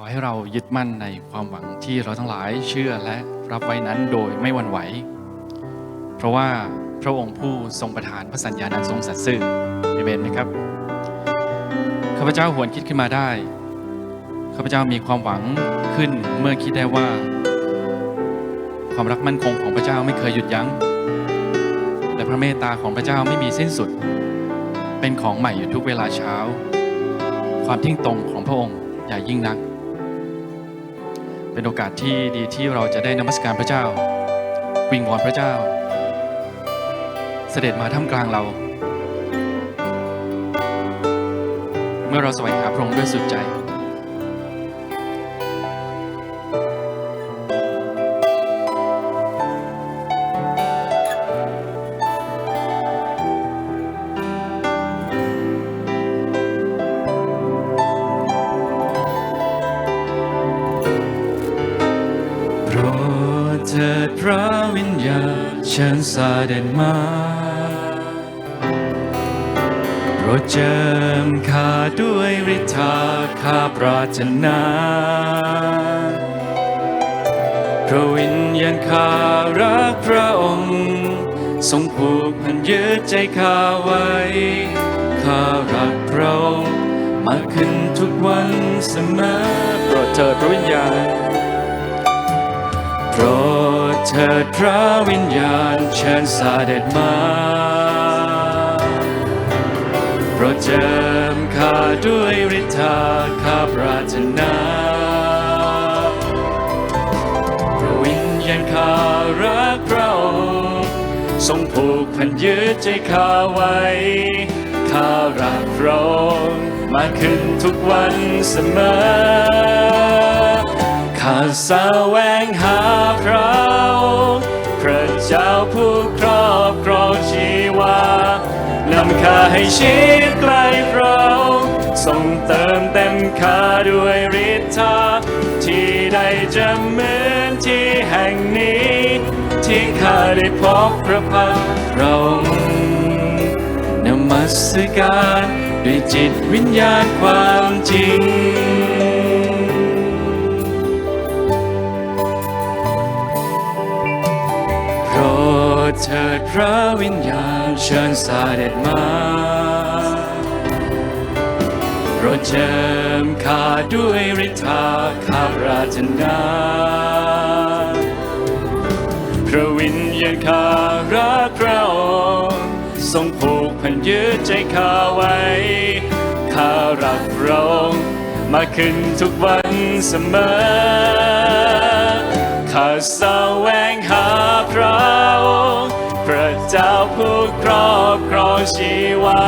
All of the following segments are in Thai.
อให้เรายึดมั่นในความหวังที่เราทั้งหลายเชื่อและรับไว้นั้นโดยไม่หวั่นไหว เพราะว่าพระองค์ผู้ทรงประทานพระสัญญาณอันทรงสัตย์ซื่อเอเมนไหมครับ ข้าพเจ้าหวนคิดขึ้นมาได้ ข้าพเจ้ามีความหวังขึ้นเมื่อคิดได้ว่า ความรักมั่นคงของพระเจ้าไม่เคยหยุดยัง้ง และพระเมตตาของพระเจ้าไม่มีสิ้นสุด เป็นของใหม่อยู่ทุกเวลาเช้า ความทิ้งตรงของพระองค์อย่ายิ่งนัก เป็นโอกาสที่ดีที่เราจะได้นมัสการพระเจ้า วิงวอนพระเจ้า เสด็จมาท่ามกลางเรา เมื่อเราแสวงหาพระองค์ด้วยสุดใจ เสด็จมาโปรดเจิมข้าด้วยฤทธาข้าปรารถนาพระวิญญาณข้ารักพระองค์ ทรงผูกพันยึดใจข้าไว้ ข้ารักพระองค์มากขึ้นทุกวันเสมอโปรดเถิดพระวิญญาณ รดเถิดพระวิญญาณเชิญเด็จมาโปรดเจิมข้าด้วยฤทธาข้าปรารถนาพระวิญญาณข้ารักพระองค์ทรงผูกพันยึดใจข้าไว้ข้ารักพระองค์มากขึ้นทุกวันเสมอข้าแวงหา ให้ชิดใกล้เราทรงเติมเต็มข้าด้วยฤทธาที่ได้จะเหมือนที่แห่งนี้ ที่ข้าได้พบพระพักตร์พระองค์นมัสการด้วยจิตวิญญาณความจริง เถิดพระวิญญาณเชิญเด็จมาโปรดเจิมข้าด้วยฤทธาข้าปรารถนาพระวิญญาณข้ารักพระองค์ทรงผูกพันยึดใจข้าไว้ข้ารักพระองค์มาขึ้นทุกวันเสมอ ข้าแสวงหาพระองค์พระเจ้าผู้ครอบครองชีวา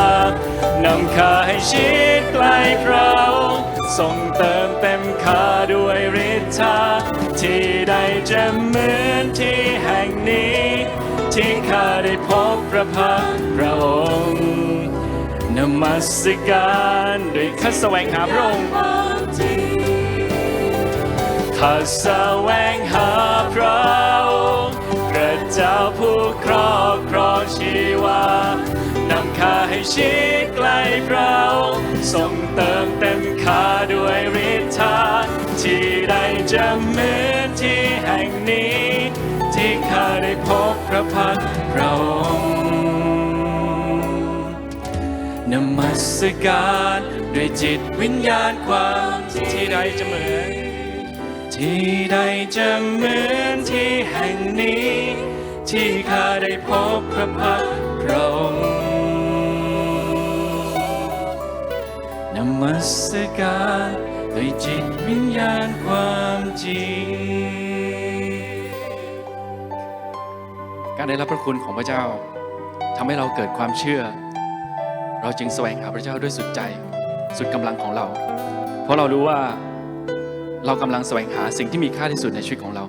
นำข้าให้ชิดใกล้พระองค์ทรงเติมเต็มข้าด้วยฤทธาที่ได้จะเหมือนที่แห่งนี้ที่ข้าได้พบพระพักตร์พระองค์นมัสการด้วยข้าแสวงหาพระองค์ ข้าแสวงหาพระองค์พระเจ้าผู้ครอบครองชีวานำข้าให้ชิดใกล้พระองค์ทรงเติมเต็มข้าด้วยฤทธาที่ได้จะเหมือนที่แห่งนี้ ที่ข้าได้พบพระพักตร์พระองค์นมัสการด้วยจิตวิญญาณความที่ใดจะเหมือน ที่ใดจะเหมือนที่แห่งนี้ ที่ข้าได้พบพระพักตร์พระองค์นมัสการด้วยจิตวิญญาณความจริง การได้รับพระคุณของพระเจ้าทำให้เราเกิดความเชื่อ เราจึงแสวงหาพระเจ้าด้วยสุดใจ สุดกำลังของเรา เพราะเรารู้ว่า เรากำลังแสวงหาสิ่งที่มีค่าที่สุดในชีวิตของเรา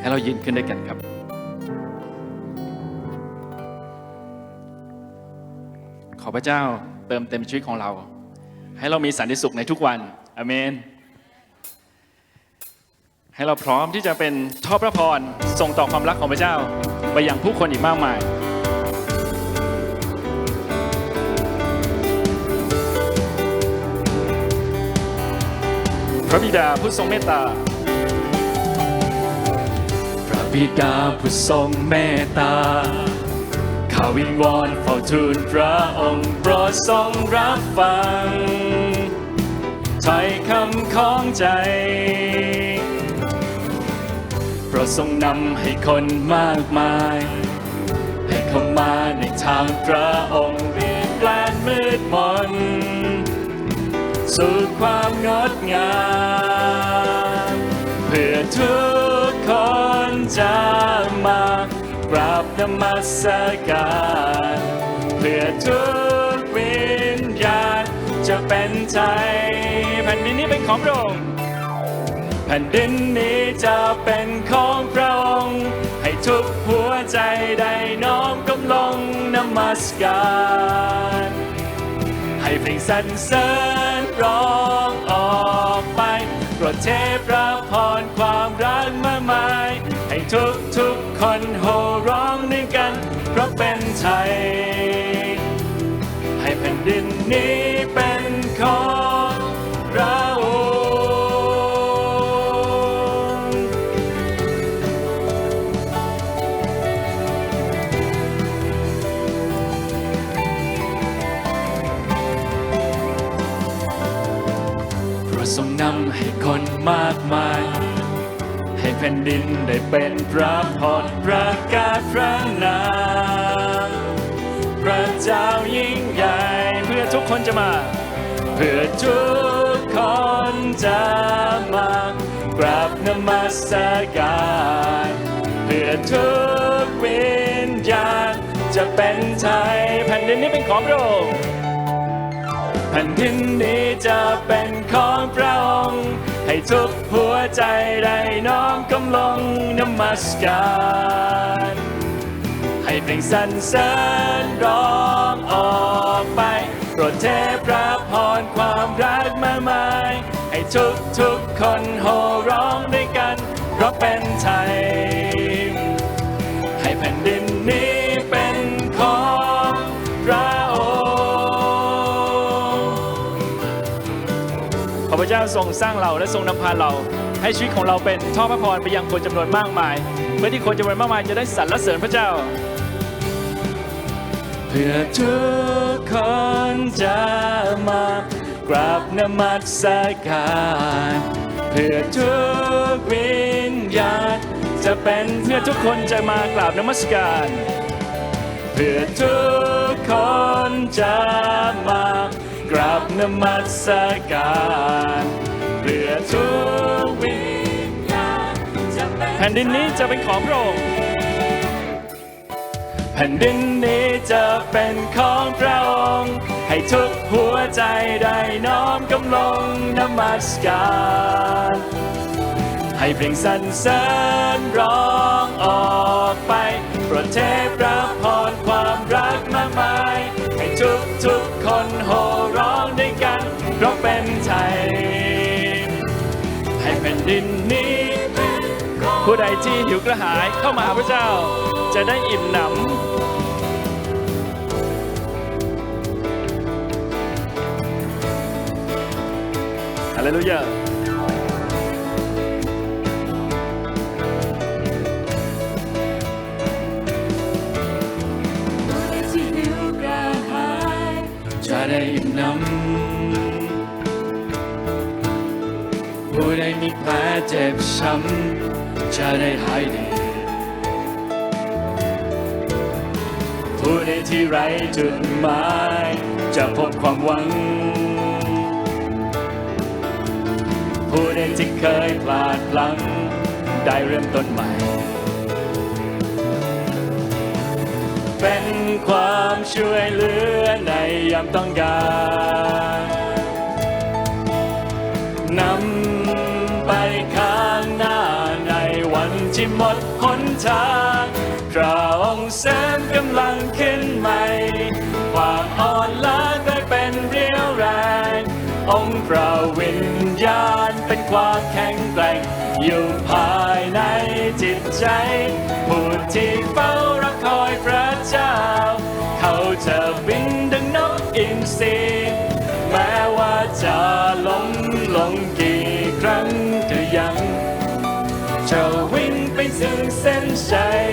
ให้เรายืนขึ้นด้วยกันครับ ขอพระเจ้าเติมเต็มชีวิตของเรา ให้เรามีสันติสุขในทุกวันอเมน ให้เราพร้อมที่จะเป็นท่อพระพรส่งต่อความรักของพระเจ้า ไปยังผู้คนอีกมากมาย พระบิดาผู้ทรงเมตตา พระบิดาผู้ทรงเมตตา ข้าวิงวอนเฝ้าทูลพระองค์โปรดทรงรับฟังถ้อยคำของใจโปรดทรงนำให้คนมากมาย ให้เข้ามาในทางพระองค์เปลี่ยนแปลงมืดมน สู่ความงดงามเพื่อทุกคนจะมากราบนมัสการเพื่อทุกวิญญาณจะเป็นใจแผ่นดินนี้เป็นของพระองค์แผ่นดินนี้จะเป็นของพระองค์ให้ทุกหัวใจได้น้อมกำลงนมัสการให้เพลงสรรเสริญ ร้องออกไปโปรดเทพระพรความรักมากมาย ให้ทุกทุกๆคนโห่ร้องด้วยกัน เพราะเป็นไทย ให้แผ่นดินนี้เป็นของ มากมาย ให้แผ่นดินได้เป็นพระพรประกาศพระนามพระเจ้ายิ่งใหญ่เพื่อทุกคนจะมา เพื่อทุกคนจะมากราบนมัสการเพื่อทุกวิญญาณจะเป็นไทยแผ่นดินนี้เป็นของพระองค์แผ่นดินนี้จะเป็นของพระองค์ ให้ทุกหัวใจได้น้อมกำลงนมัสการ ให้เพลงสรรเสริญร้องออกไปโปรดเทพระพรความรักมากมาย ให้ทุกทุกคนโห่ร้องด้วยกัน เพราะเป็นไทย ทรงสร้างเราและทรงนำพาเรา ให้ชีวิตของเราเป็นท่อพระพรไปยังคนจำนวนมากมาย เพื่อที่คนจำนวนมากมายจะได้สรรเสริญพระเจ้า เพื่อทุกคนจะมากราบนมัสการเพื่อทุกวิญญาณจะเป็นเพื่อทุกคนจะมากราบนมัสการ เพื่อทุกคนจะมา กราบนมัสการเพื่อทุกวิญญาณจะเป็นแผ่นดินนี้จะเป็นของพระองค์แผ่นดินนี้จะเป็นของพระองค์ให้ทุกหัวใจได้น้อมกำลงนมัสการให้เพลงสรรเสริญร้องออกไปโปรดเทพพระพรความรักมากมายให้ทุกทุกคนโหย เพราะเป็นไทย ให้แผ่นดินนี้เป็นของผู้ใดที่หิวกระหายเข้ามาหาพระเจ้า จะได้อิ่มหนำฮาเลลูยาผู้ใดที่หิวกระหายจะได้อิ่มหนำ เจ็บช้ำจะได้หายดีผู้ใดที่ไร้จุดหมายจะพบความหวัง ผู้ใดที่เคยพลาดพลั้งได้เริ่มต้นใหม่ เป็นความช่วยเหลือในยามต้องการนำ หมดหนทางพระองค์เสริมกำลังขึ้นใหม่ ความอ่อนล้ากลายเป็นเรียวแรง องค์พระวิญญาณเป็นความแข็งแกร่ง อยู่ภายในจิตใจ ผู้ที่เฝ้ารอคอยพระเจ้า เขาจะบินดังนกอินทรีแม้ว่าจะล ถึงเส้นชัย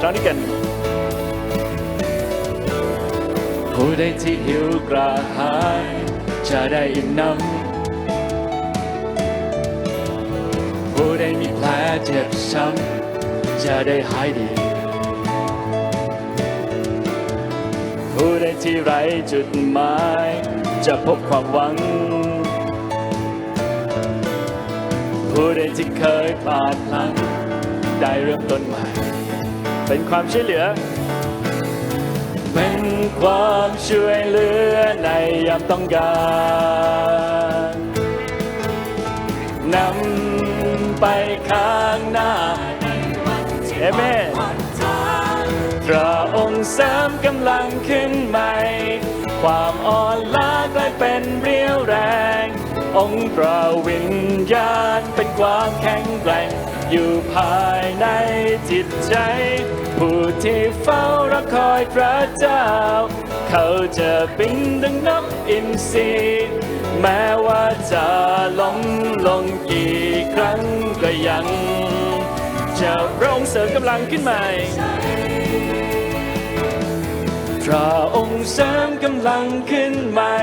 คราวนี้กันผู้ใดที่หิวกระหายจะได้อิ่มน้ำผู้ใดมีแผลเจ็บช้ำจะได้หายดี ผู้ใดที่ไร้จุดหมายจะพบความหวัง ผู้ใดที่เคยพลาดพลั้งได้เริ่มต้นใหม่ เป็นความช่วยเหลือ เป็นความช่วยเหลือในยามต้องการนำไปข้างหน้าเอเมนพระองค์เสริมกำลังขึ้นใหม่ ความอ่อนล้ากลายเป็นเรียวแรง องค์พระวิญญาณเป็นความแข็งแกร่ง อยู่ภายในจิตใจ ผู้ที่เฝ้ารอคอยพระเจ้า เขาจะบินดังนกอินทรีย์แม้ว่าจะล้มลงกี่ครั้งก็ยัง จะพระองค์เสริมกำลังขึ้นใหม่พระองค์เสริมกำลังขึ้นใหม่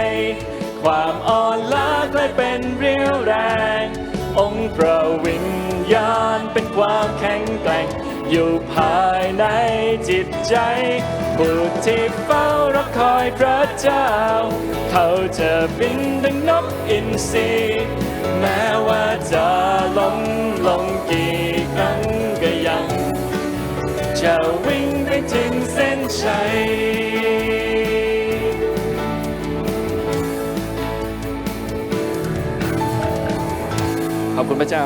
ความอ่อนล้ากลายเป็นเรียวแรง องค์พระวิญญาณเป็นความแข็งแกร่ง อยู่ภายในจิตใจ ผู้ที่เฝ้ารอคอยพระเจ้า เขาจะบินดังนกอินทรีแม้ว่าจะล้มลงกี่ครั้งก็ยัง จะวิ่งไปถึงเส้นชัย ขอบคุณพระเจ้า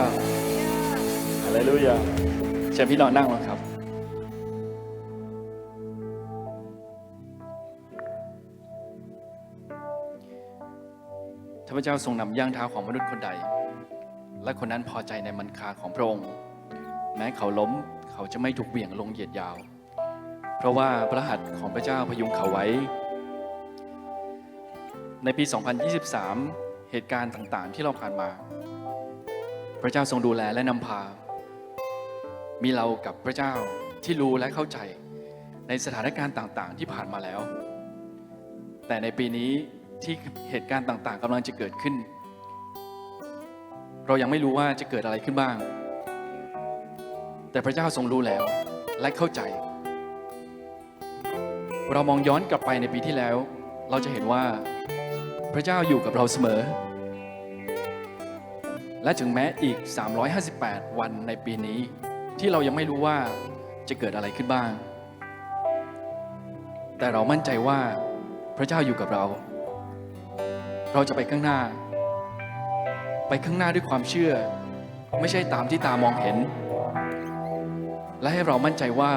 ฮาเลลูยาเชิญพี่น้องนั่งลงครับ ถ้าพระเจ้าทรงนำย่างเท้าของมนุษย์คนใด และคนนั้นพอใจในมันคาของพระองค์ แม้เขาล้มเขาจะไม่ถูกเหวี่ยงลงเหยียดยาว เพราะว่าพระหัตถ์ของพระเจ้าพยุงเขาไว้ ในปี 2023 เหตุการณ์ต่างๆ ที่เราผ่านมา พระเจ้าทรงดูแลและนำพา มีเรากับพระเจ้าที่รู้และเข้าใจในสถานการณ์ต่างๆ ที่ผ่านมาแล้ว แต่ในปีนี้ที่เหตุการณ์ต่างๆกำลังจะเกิดขึ้น เรายังไม่รู้ว่าจะเกิดอะไรขึ้นบ้าง แต่พระเจ้าทรงรู้แล้วและเข้าใจ เรามองย้อนกลับไปในปีที่แล้ว เราจะเห็นว่าพระเจ้าอยู่กับเราเสมอ และถึงแม้อีก 358 วันในปีนี้ ที่เรายังไม่รู้ว่าจะเกิดอะไรขึ้นบ้าง แต่เรามั่นใจว่าพระเจ้าอยู่กับเรา เราจะไปข้างหน้า ไปข้างหน้าด้วยความเชื่อ ไม่ใช่ตามที่ตามองเห็น และให้เรามั่นใจว่า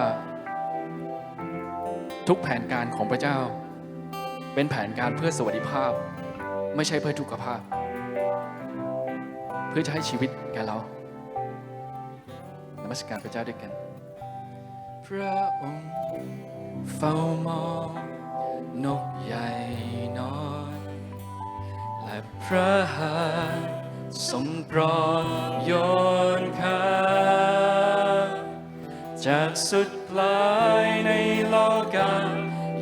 ทุกแผนการของพระเจ้า เป็นแผนการเพื่อสวัสดิภาพ ไม่ใช่เพื่อทุกขภาพ พื่อจะให้ชีวิตแก่เรานมัสการพระเจ้าด้วยกัน พระองค์เฝ้ามองนกใหญ่น้อยและพระหัตถ์ทรงปรดโยนข้าจากสุดปลายในโลกา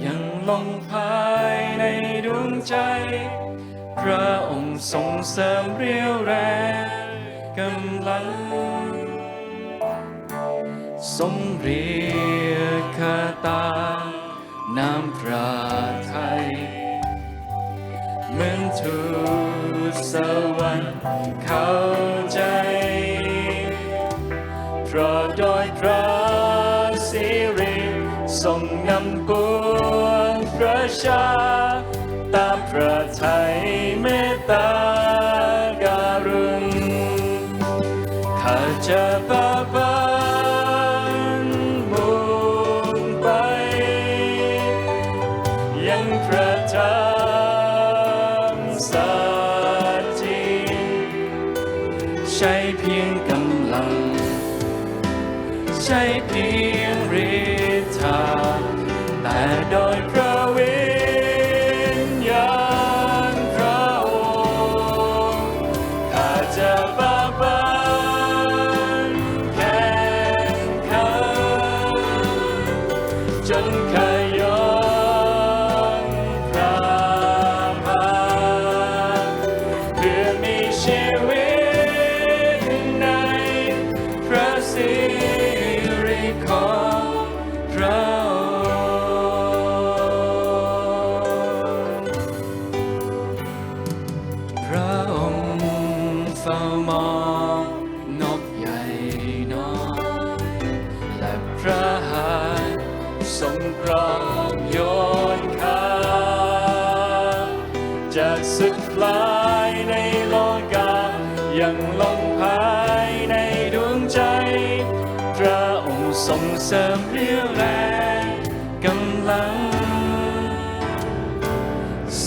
ยังลงภายในดวงใจ พระองค์ทรงเสริมเรียวแรงกำลังทรงเรียกข้าตาน้ำพระทัยเหมือนทูตสวรรค์เข้าใจ เพราะโดยพระสิริทรงนำปวงประชา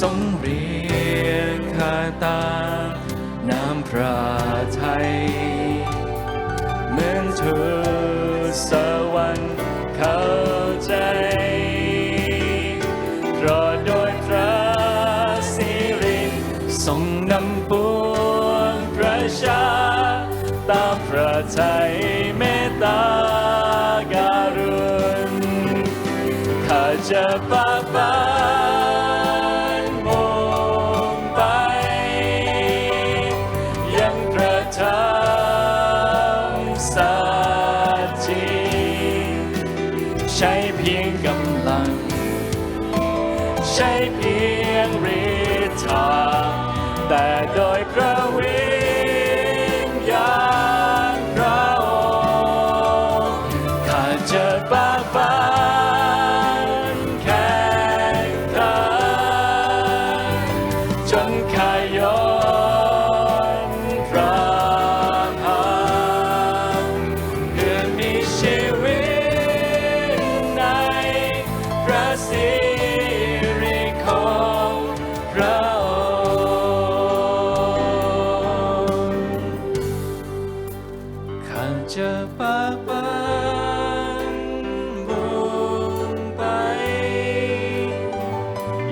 ทรงเรียกข้าตามน้ำพระทัยเหมือนทูตสวรรค์เข้าใจราะโดยพระสิริทรงนำปวงประชา ตามพระทัยเมตตาการุณข้าจะไป พียงกำลัง ใช้เพียงฤทธาแต่โดยพระ จะปากบันบุญไป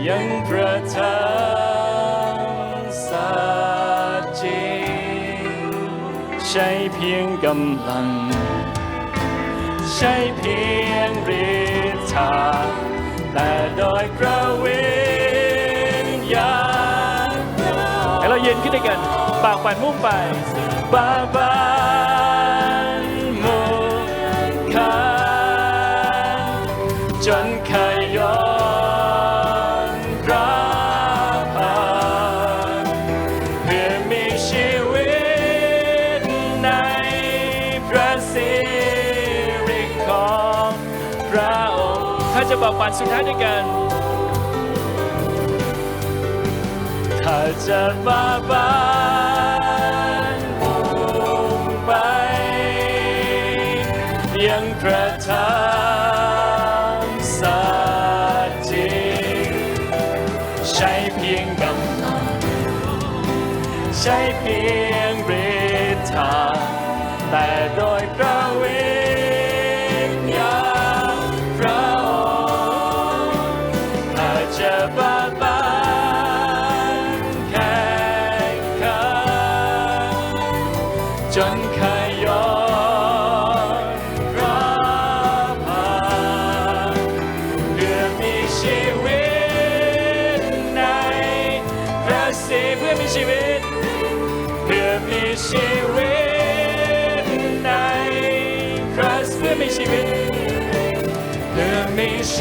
ยังพระธรรมสัจจริงใช้เพียงกำลัง ใช้เพียงฤทธาแต่โดยพระวิญญาณให้เราเย็นขึ้นด้วยกัน ปากปั่นมุ่งไปบาบา จะบอกปันสุดท้ายด้วยกัน ข้าจะบาบานมุ่งไปยังพระธร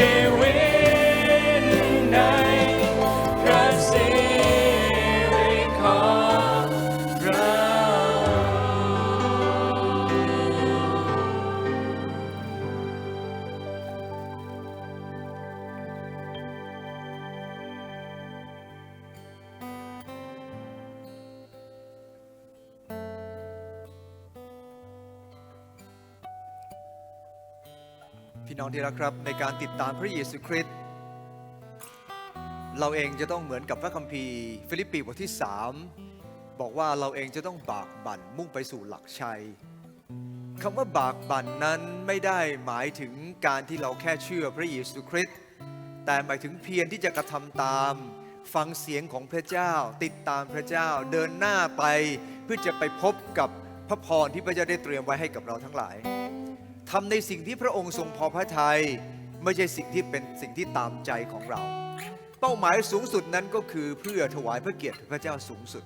มี น้องที่รักครับ ในการติดตามพระเยซูคริสต์เราเองจะต้องเหมือนกับพระคัมภีร์ ฟิลิปปีบทที่ 3 บอกว่าเราเองจะต้องบากบั่นมุ่งไปสู่หลักชัยคำว่าบากบั่นนั้นไม่ได้หมายถึงการที่เราแค่เชื่อพระเยซูคริสต์แต่หมายถึงเพียรที่จะกระทำตามฟังเสียงของพระเจ้า ติดตามพระเจ้าเดินหน้าไปเพื่อจะไปพบกับพระพรที่พระเจ้าได้เตรียมไว้ให้กับเราทั้งหลาย ทำในสิ่งที่พระองค์ทรงพอพระทัยไม่ใช่สิ่งที่เป็นสิ่งที่ตามใจของเรา เป้าหมายสูงสุดนั้นก็คือเพื่อถวายพระเกียรติพระเจ้าสูงสุด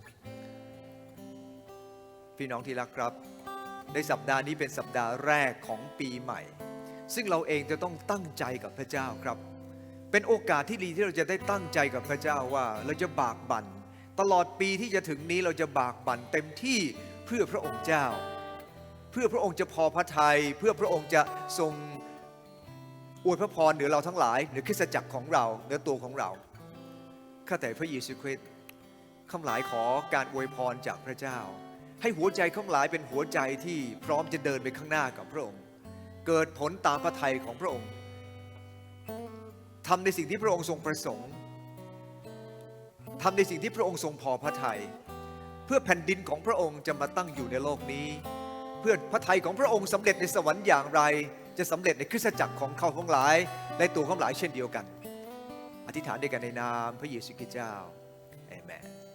พี่น้องที่รักครับ ในสัปดาห์นี้เป็นสัปดาห์แรกของปีใหม่ ซึ่งเราเองจะต้องตั้งใจกับพระเจ้าครับ เป็นโอกาสที่ดีที่เราจะได้ตั้งใจกับพระเจ้าว่าเราจะบากบั่นตลอดปีที่จะถึงนี้เราจะบากบั่นเต็มที่เพื่อพระองค์เจ้า พื่อพระองค์จะพอพระทัยเพื่อพระองค์จะทรงอวยพระพรเหนือเราทั้งหลายเหนือคริสตจักรของเราเหนือตัวของเราข้าแต่พระเยซูคริสต์ข้าหลายขอการอวยพรจากพระเจ้า ให้หัวใจข้าหลายเป็นหัวใจที่พร้อมจะเดินไปข้างหน้ากับพระองค์ เกิดผลตามพระทัยของพระองค์ทำในสิ่งที่พระองค์ทรงประสงค์ทำในสิ่งที่พระองค์ทรงพอพระทัยเพื่อแผ่นดินของพระองค์จะมาตั้งอยู่ในโลกนี้ พื่อพระทัยของพระองค์สำเร็จในสวรรค์อย่างไร จะสำเร็จในคริสตจักรของเขาทั้งหลาย และตัวเขาหลายเช่นเดียวกัน อธิษฐานด้วยกันในนามพระเยซูคริสต์เจ้า